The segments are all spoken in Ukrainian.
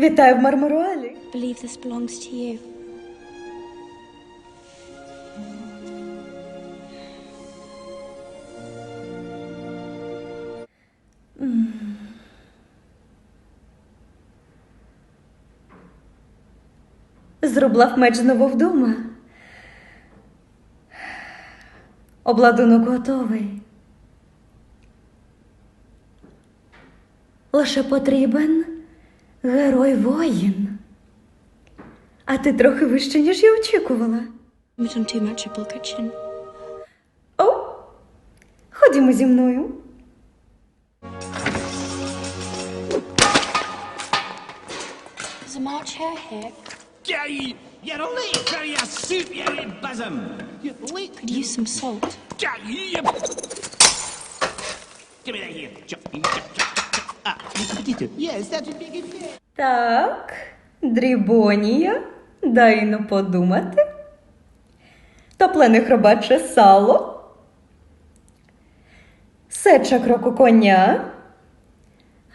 Вітаю в Мармаруалі. believe this belongs to you. Зроблав меч знову вдома. Обладунок готовий. Лише потрібен герой воїн. А ти трохи вище, ніж я очікувала. О, ходімо зі мною. There's a March hare here. Gay, you're late for your soup, you bosom. You're late. Could use some salt. Gay, you... Give me that here. Chop, chop, chop, Так, дрібонія, дай ну подумати. Топлене хробаче сало, сеча кроку коня,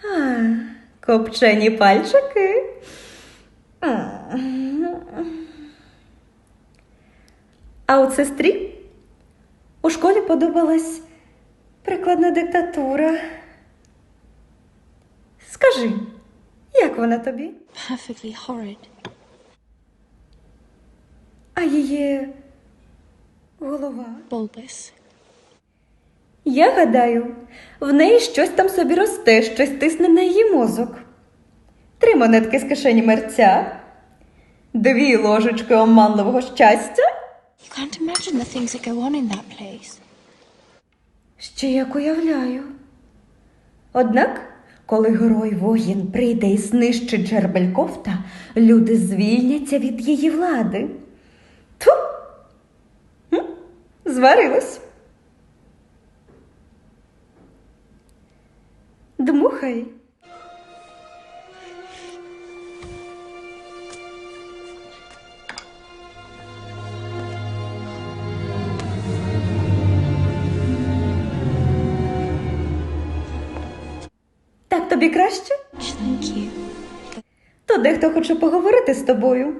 а, копчені пальчики. А от сестрі у школі подобалась прикладна диктатура. Скажи, як вона тобі? Perfectly horrid. А її голова. Bulbous. Я гадаю, в неї щось там собі росте, щось тисне на її мозок. Три монетки з кишені мерця, дві ложечки оманливого щастя. You can't imagine the things that go on in that place. Ще як уявляю. Однак, коли герой воїн прийде і знищить Джербелькофта, люди звільняться від її влади. Ту! Зварилось. Дмухай. Тобі краще? Thank. То дехто хоче поговорити з тобою.